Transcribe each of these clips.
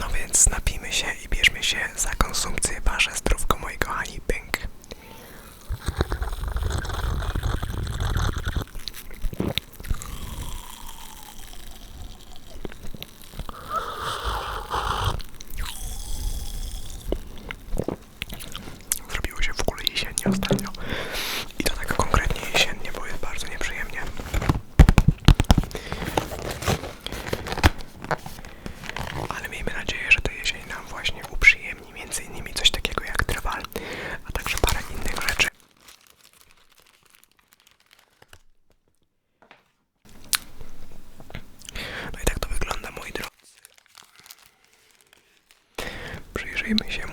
No więc napijmy się i bierzmy się za konsumpcję warze zdrówko moi kochani, pęk. Schwäbisch, ja.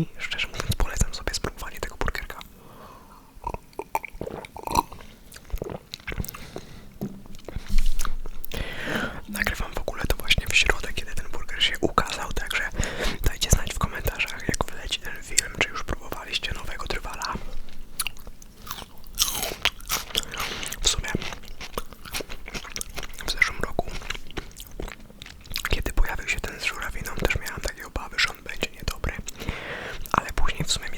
I в сумме.